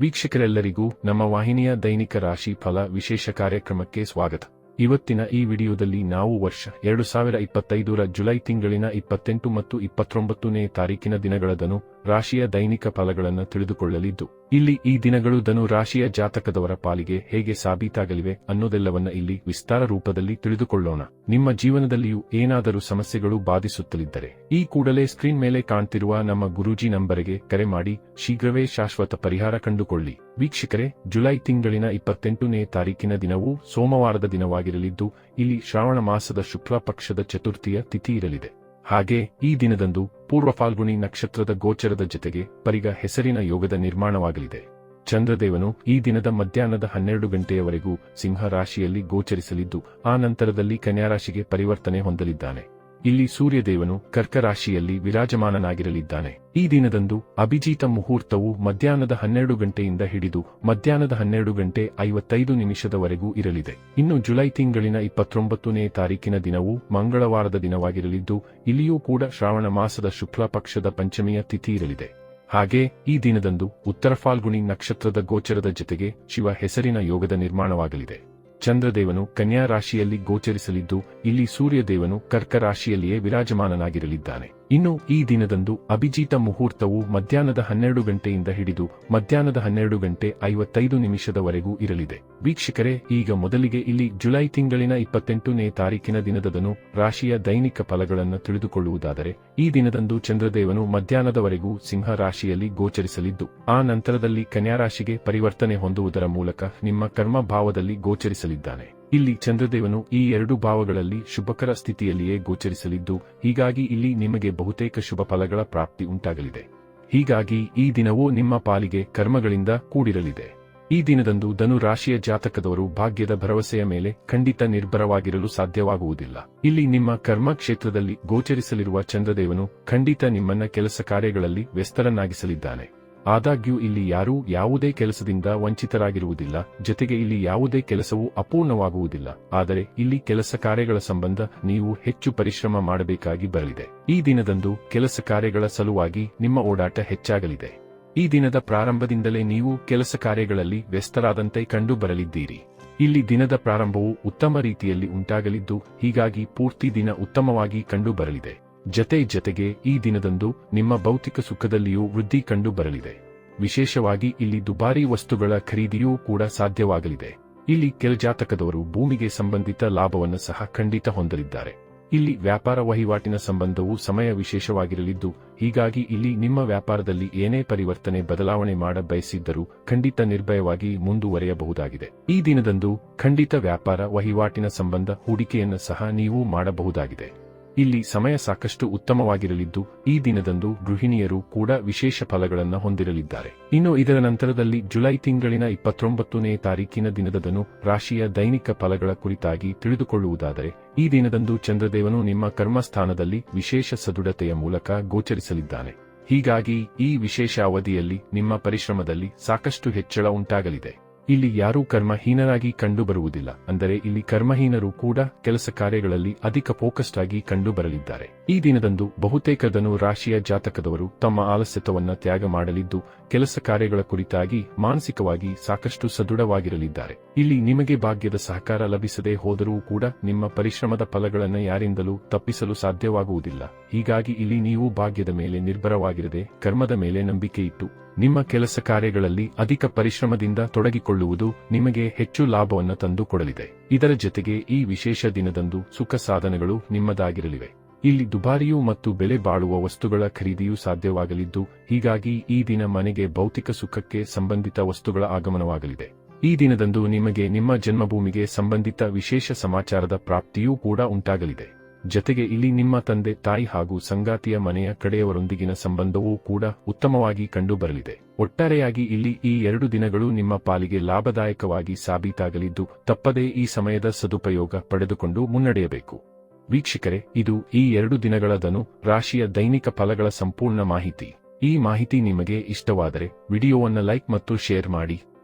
ವೀಕ್ಷಕರೆಲ್ಲರಿಗೂ ನಮ್ಮ ವಾಹಿನಿಯ ದೈನಿಕ ರಾಶಿ ಫಲ ವಿಶೇಷ ಕಾರ್ಯಕ್ರಮಕ್ಕೆ ಸ್ವಾಗತ. ಇವತ್ತಿನ ಈ ವಿಡಿಯೋದಲ್ಲಿ ನಾವು ವರ್ಷ ಎರಡು ಸಾವಿರ ಇಪ್ಪತ್ತೈದರ ಜುಲೈ ತಿಂಗಳಿನ ಇಪ್ಪತ್ತೆಂಟು ಮತ್ತು ಇಪ್ಪತ್ತೊಂಬತ್ತನೇ ತಾರೀಕಿನ ದಿನಗಳದನು ರಾಶಿಯ ದೈನಿಕ ಫಲಗಳನ್ನು ತಿಳಿದುಕೊಳ್ಳಲಿದ್ದು ಇಲ್ಲಿ ಈ ದಿನಗಳು ಧನು ರಾಶಿಯ ಜಾತಕದವರ ಪಾಲಿಗೆ ಹೇಗೆ ಸಾಬೀತಾಗಲಿವೆ ಅನ್ನೋದೆಲ್ಲವನ್ನ ಇಲ್ಲಿ ವಿಸ್ತಾರ ರೂಪದಲ್ಲಿ ತಿಳಿದುಕೊಳ್ಳೋಣ. ನಿಮ್ಮ ಜೀವನದಲ್ಲಿಯೂ ಏನಾದರೂ ಸಮಸ್ಯೆಗಳು ಬಾಧಿಸುತ್ತಲಿದ್ದರೆ ಈ ಕೂಡಲೇ ಸ್ಕ್ರೀನ್ ಮೇಲೆ ಕಾಣ್ತಿರುವ ನಮ್ಮ ಗುರೂಜಿ ನಂಬರಿಗೆ ಕರೆ ಮಾಡಿ ಶೀಘ್ರವೇ ಶಾಶ್ವತ ಪರಿಹಾರ ಕಂಡುಕೊಳ್ಳಿ. ವೀಕ್ಷಕರೇ, ಜುಲೈ ತಿಂಗಳಿನ ಇಪ್ಪತ್ತೆಂಟನೇ ತಾರೀಕಿನ ದಿನವೂ ಸೋಮವಾರದ ದಿನವಾಗಿರಲಿದ್ದು, ಇಲ್ಲಿ ಶ್ರಾವಣ ಮಾಸದ ಶುಕ್ಲ ಪಕ್ಷದ ಚತುರ್ಥಿಯ ತಿಥಿ ಇರಲಿದೆ. ಹಾಗೆ ಈ ದಿನದಂದು ಪೂರ್ವ ಫಾಲ್ಗುಣಿ ನಕ್ಷತ್ರದ ಗೋಚರದ ಜೊತೆಗೆ ಪರಿಗ ಹೆಸರಿನ ಯೋಗದ ನಿರ್ಮಾಣವಾಗಲಿದೆ. ಚಂದ್ರದೇವನು ಈ ದಿನದ ಮಧ್ಯಾಹ್ನದ ಹನ್ನೆರಡು ಗಂಟೆಯವರೆಗೂ ಸಿಂಹ ರಾಶಿಯಲ್ಲಿ ಗೋಚರಿಸಲಿದ್ದು, ಆ ನಂತರದಲ್ಲಿ ಕನ್ಯಾರಾಶಿಗೆ ಪರಿವರ್ತನೆ ಹೊಂದಲಿದ್ದಾನೆ. ಇಲ್ಲಿ ಸೂರ್ಯದೇವನು ಕರ್ಕರಾಶಿಯಲ್ಲಿ ವಿರಾಜಮಾನನಾಗಿರಲಿದ್ದಾನೆ. ಈ ದಿನದಂದು ಅಭಿಜೀತ ಮುಹೂರ್ತವು ಮಧ್ಯಾಹ್ನದ ಹನ್ನೆರಡು ಗಂಟೆಯಿಂದ ಹಿಡಿದು ಮಧ್ಯಾಹ್ನದ ಹನ್ನೆರಡು ಗಂಟೆ ಐವತ್ತೈದು ನಿಮಿಷದವರೆಗೂ ಇರಲಿದೆ. ಇನ್ನು ಜುಲೈ ತಿಂಗಳಿನ ಇಪ್ಪತ್ತೊಂಬತ್ತನೇ ತಾರೀಕಿನ ದಿನವು ಮಂಗಳವಾರದ ದಿನವಾಗಿರಲಿದ್ದು, ಇಲ್ಲಿಯೂ ಕೂಡ ಶ್ರಾವಣ ಮಾಸದ ಶುಕ್ಲ ಪಕ್ಷದ ಪಂಚಮಿಯ ತಿಥಿ ಇರಲಿದೆ. ಹಾಗೆ ಈ ದಿನದಂದು ಉತ್ತರ ಫಾಲ್ಗುಣಿ ನಕ್ಷತ್ರದ ಗೋಚರದ ಜತೆಗೆ ಶಿವ ಹೆಸರಿನ ಯೋಗದ ನಿರ್ಮಾಣವಾಗಲಿದೆ. ಚಂದ್ರದೇವನು ಕನ್ಯಾ ರಾಶಿಯಲ್ಲಿ ಗೋಚರಿಸಲಿದ್ದು ಇಲ್ಲಿ ಸೂರ್ಯದೇವನು ಕರ್ಕ ರಾಶಿಯಲ್ಲಿಯೇ ವಿರಾಜಮಾನನಾಗಿರಲಿದ್ದಾನೆ. ಇನ್ನು ಈ ದಿನದಂದು ಅಭಿಜೀತ ಮುಹೂರ್ತವು ಮಧ್ಯಾಹ್ನದ ಹನ್ನೆರಡು ಗಂಟೆಯಿಂದ ಹಿಡಿದು ಮಧ್ಯಾಹ್ನದ ಹನ್ನೆರಡು ಗಂಟೆ ಐವತ್ತೈದು ನಿಮಿಷದವರೆಗೂ ಇರಲಿದೆ. ವೀಕ್ಷಕರೇ, ಈಗ ಮೊದಲಿಗೆ ಇಲ್ಲಿ ಜುಲೈ ತಿಂಗಳಿನ ಇಪ್ಪತ್ತೆಂಟನೇ ತಾರೀಕಿನ ದಿನದದನು ರಾಶಿಯ ದೈನಿಕ ಫಲಗಳನ್ನು ತಿಳಿದುಕೊಳ್ಳುವುದಾದರೆ, ಈ ದಿನದಂದು ಚಂದ್ರದೇವನು ಮಧ್ಯಾಹ್ನದವರೆಗೂ ಸಿಂಹ ರಾಶಿಯಲ್ಲಿ ಗೋಚರಿಸಲಿದ್ದು, ಆ ನಂತರದಲ್ಲಿ ಕನ್ಯಾರಾಶಿಗೆ ಪರಿವರ್ತನೆ ಹೊಂದುವುದರ ಮೂಲಕ ನಿಮ್ಮ ಕರ್ಮ ಭಾವದಲ್ಲಿ ಗೋಚರಿಸಲಿದ್ದಾನೆ. ಇಲ್ಲಿ ಚಂದ್ರದೇವನು ಈ ಎರಡು ಭಾವಗಳಲ್ಲಿ ಶುಭಕರ ಸ್ಥಿತಿಯಲ್ಲಿಯೇ ಗೋಚರಿಸಲಿದ್ದು, ಹೀಗಾಗಿ ಇಲ್ಲಿ ನಿಮಗೆ ಬಹುತೇಕ ಶುಭ ಫಲಗಳ ಪ್ರಾಪ್ತಿ ಉಂಟಾಗಲಿದೆ. ಹೀಗಾಗಿ ಈ ದಿನವೂ ನಿಮ್ಮ ಪಾಲಿಗೆ ಕರ್ಮಗಳಿಂದ ಕೂಡಿರಲಿದೆ. ಈ ದಿನದಂದು ಧನು ರಾಶಿಯ ಜಾತಕದವರು ಭಾಗ್ಯದ ಭರವಸೆಯ ಮೇಲೆ ಖಂಡಿತ ನಿರ್ಭರವಾಗಿರಲು ಸಾಧ್ಯವಾಗುವುದಿಲ್ಲ. ಇಲ್ಲಿ ನಿಮ್ಮ ಕರ್ಮ ಕ್ಷೇತ್ರದಲ್ಲಿ ಗೋಚರಿಸಲಿರುವ ಚಂದ್ರದೇವನು ಖಂಡಿತ ನಿಮ್ಮನ್ನ ಕೆಲಸ ಕಾರ್ಯಗಳಲ್ಲಿ ವ್ಯಸ್ತರನ್ನಾಗಿಸಲಿದ್ದಾನೆ. ಆದಾಗ್ಯೂ ಇಲ್ಲಿ ಯಾರೂ ಯಾವುದೇ ಕೆಲಸದಿಂದ ವಂಚಿತರಾಗಿರುವುದಿಲ್ಲ, ಜೊತೆಗೆ ಇಲ್ಲಿ ಯಾವುದೇ ಕೆಲಸವೂ ಅಪೂರ್ಣವಾಗುವುದಿಲ್ಲ. ಆದರೆ ಇಲ್ಲಿ ಕೆಲಸ ಕಾರ್ಯಗಳ ಸಂಬಂಧ ನೀವು ಹೆಚ್ಚು ಪರಿಶ್ರಮ ಮಾಡಬೇಕಾಗಿ ಬರಲಿದೆ. ಈ ದಿನದಂದು ಕೆಲಸ ಕಾರ್ಯಗಳ ಸಲುವಾಗಿ ನಿಮ್ಮ ಓಡಾಟ ಹೆಚ್ಚಾಗಲಿದೆ. ಈ ದಿನದ ಪ್ರಾರಂಭದಿಂದಲೇ ನೀವು ಕೆಲಸ ಕಾರ್ಯಗಳಲ್ಲಿ ವ್ಯಸ್ತರಾದಂತೆ ಕಂಡು ಬರಲಿದ್ದೀರಿ ಇಲ್ಲಿ ದಿನದ ಪ್ರಾರಂಭವು ಉತ್ತಮ ರೀತಿಯಲ್ಲಿ ಉಂಟಾಗಲಿದ್ದು, ಹೀಗಾಗಿ ಪೂರ್ತಿ ದಿನ ಉತ್ತಮವಾಗಿ ಕಂಡು ಬರಲಿದೆ ಜತೆ ಜತೆಗೆ ಈ ದಿನದಂದು ನಿಮ್ಮ ಭೌತಿಕ ಸುಖದಲ್ಲಿಯೂ ವೃದ್ಧಿ ಕಂಡು ಬರಲಿದೆ. ವಿಶೇಷವಾಗಿ ಇಲ್ಲಿ ದುಬಾರಿ ವಸ್ತುಗಳ ಖರೀದಿಯೂ ಕೂಡ ಸಾಧ್ಯವಾಗಲಿದೆ. ಇಲ್ಲಿ ಕೆಲ ಜಾತಕದವರು ಭೂಮಿಗೆ ಸಂಬಂಧಿತ ಲಾಭವನ್ನು ಸಹ ಖಂಡಿತ ಹೊಂದಲಿದ್ದಾರೆ. ಇಲ್ಲಿ ವ್ಯಾಪಾರ ವಹಿವಾಟಿನ ಸಂಬಂಧವು ಸಮಯ ವಿಶೇಷವಾಗಿರಲಿದ್ದು, ಹೀಗಾಗಿ ಇಲ್ಲಿ ನಿಮ್ಮ ವ್ಯಾಪಾರದಲ್ಲಿ ಏನೇ ಪರಿವರ್ತನೆ ಬದಲಾವಣೆ ಮಾಡ ಬಯಸಿದ್ದರೂ ಖಂಡಿತ ನಿರ್ಭಯವಾಗಿ ಮುಂದುವರೆಯಬಹುದಾಗಿದೆ. ಈ ದಿನದಂದು ಖಂಡಿತ ವ್ಯಾಪಾರ ವಹಿವಾಟಿನ ಸಂಬಂಧ ಹೂಡಿಕೆಯನ್ನು ಸಹ ನೀವು ಮಾಡಬಹುದಾಗಿದೆ. ಇಲ್ಲಿ ಸಮಯ ಸಾಕಷ್ಟು ಉತ್ತಮವಾಗಿರಲಿದ್ದು, ಈ ದಿನದಂದು ಗೃಹಿಣಿಯರು ಕೂಡ ವಿಶೇಷ ಫಲಗಳನ್ನು ಹೊಂದಿರಲಿದ್ದಾರೆ. ಇನ್ನು ಇದರ ನಂತರದಲ್ಲಿ ಜುಲೈ ತಿಂಗಳಿನ ಇಪ್ಪತ್ತೊಂಬತ್ತನೇ ತಾರೀಕಿನ ದಿನದದನು ರಾಶಿಯ ದೈನಿಕ ಫಲಗಳ ಕುರಿತಾಗಿ ತಿಳಿದುಕೊಳ್ಳುವುದಾದರೆ, ಈ ದಿನದಂದು ಚಂದ್ರದೇವನು ನಿಮ್ಮ ಕರ್ಮಸ್ಥಾನದಲ್ಲಿ ವಿಶೇಷ ಸದೃಢತೆಯ ಮೂಲಕ ಗೋಚರಿಸಲಿದ್ದಾನೆ. ಹೀಗಾಗಿ ಈ ವಿಶೇಷ ಅವಧಿಯಲ್ಲಿ ನಿಮ್ಮ ಪರಿಶ್ರಮದಲ್ಲಿ ಸಾಕಷ್ಟು ಹೆಚ್ಚಳ ಉಂಟಾಗಲಿದೆ. ಇಲ್ಲಿ ಯಾರೂ ಕರ್ಮಹೀನರಾಗಿ ಕಂಡುಬರುವುದಿಲ್ಲ, ಅಂದರೆ ಇಲ್ಲಿ ಕರ್ಮಹೀನರು ಕೂಡ ಕೆಲಸ ಕಾರ್ಯಗಳಲ್ಲಿ ಅಧಿಕ ಫೋಕಸ್ಡ್ ಆಗಿ ಕಂಡುಬರಲಿದ್ದಾರೆ. ಈ ದಿನದಂದು ಬಹುತೇಕ ಧನು ರಾಶಿಯ ಜಾತಕದವರು ತಮ್ಮ ಆಲಸ್ಯತವನ್ನ ತ್ಯಾಗ ಮಾಡಲಿದ್ದು, ಕೆಲಸ ಕಾರ್ಯಗಳ ಕುರಿತಾಗಿ ಮಾನಸಿಕವಾಗಿ ಸಾಕಷ್ಟು ಸದೃಢವಾಗಿರಲಿದ್ದಾರೆ. ಇಲ್ಲಿ ನಿಮಗೆ ಭಾಗ್ಯದ ಸಹಕಾರ ಲಭಿಸದೇ ಹೋದರೂ ಕೂಡ ನಿಮ್ಮ ಪರಿಶ್ರಮದ ಫಲಗಳನ್ನು ಯಾರಿಂದಲೂ ತಪ್ಪಿಸಲು ಸಾಧ್ಯವಾಗುವುದಿಲ್ಲ. ಹೀಗಾಗಿ ಇಲ್ಲಿ ನೀವು ಭಾಗ್ಯದ ಮೇಲೆ ನಿರ್ಭರವಾಗಿರದೆ, ಕರ್ಮದ ಮೇಲೆ ನಂಬಿಕೆ ಇಟ್ಟು ನಿಮ್ಮ ಕೆಲಸ ಕಾರ್ಯಗಳಲ್ಲಿ ಅಧಿಕ ಪರಿಶ್ರಮದಿಂದ ತೊಡಗಿಕೊಳ್ಳುವುದು ನಿಮಗೆ ಹೆಚ್ಚು ಲಾಭವನ್ನು ತಂದುಕೊಡಲಿದೆ ಇದರ ಜೊತೆಗೆ ಈ ವಿಶೇಷ ದಿನದಂದು ಸುಖ ಸಾಧನಗಳು ನಿಮ್ಮದಾಗಿರಲಿವೆ. ಇಲ್ಲಿ ದುಬಾರಿಯೂ ಮತ್ತು ಬೆಲೆ ಬಾಳುವ ವಸ್ತುಗಳ ಖರೀದಿಯೂ ಸಾಧ್ಯವಾಗಲಿದ್ದು, ಹೀಗಾಗಿ ಈ ದಿನ ಮನೆಗೆ ಭೌತಿಕ ಸುಖಕ್ಕೆ ಸಂಬಂಧಿತ ವಸ್ತುಗಳ ಆಗಮನವಾಗಲಿದೆ. ಈ ದಿನದಂದು ನಿಮಗೆ ನಿಮ್ಮ ಜನ್ಮಭೂಮಿಗೆ ಸಂಬಂಧಿತ ವಿಶೇಷ ಸಮಾಚಾರದ ಪ್ರಾಪ್ತಿಯೂ ಕೂಡ ಉಂಟಾಗಲಿದೆ. ಜತೆಗೆ ಇಲ್ಲಿ ನಿಮ್ಮ ತಂದೆ, ತಾಯಿ ಹಾಗೂ ಸಂಗಾತಿಯ ಮನೆಯ ಕಡೆಯವರೊಂದಿಗಿನ ಸಂಬಂಧವೂ ಕೂಡ ಉತ್ತಮವಾಗಿ ಕಂಡುಬರಲಿದೆ. ಒಟ್ಟಾರೆಯಾಗಿ ಇಲ್ಲಿ ಈ ಎರಡು ದಿನಗಳು ನಿಮ್ಮ ಪಾಲಿಗೆ ಲಾಭದಾಯಕವಾಗಿ ಸಾಬೀತಾಗಲಿದ್ದು, ತಪ್ಪದೇ ಈ ಸಮಯದ ಸದುಪಯೋಗ ಪಡೆದುಕೊಂಡು ಮುನ್ನಡೆಯಬೇಕು. ವೀಕ್ಷಕರೇ, ಇದು ಈ ಎರಡು ದಿನಗಳ ದನು ರಾಶಿಯ ದೈನಿಕ ಫಲಗಳ ಸಂಪೂರ್ಣ ಮಾಹಿತಿ. ಈ ಮಾಹಿತಿ ನಿಮಗೆ ಇಷ್ಟವಾದರೆ, ವಿಡಿಯೋವನ್ನು ಲೈಕ್ ಮತ್ತು ಶೇರ್ ಮಾಡಿ.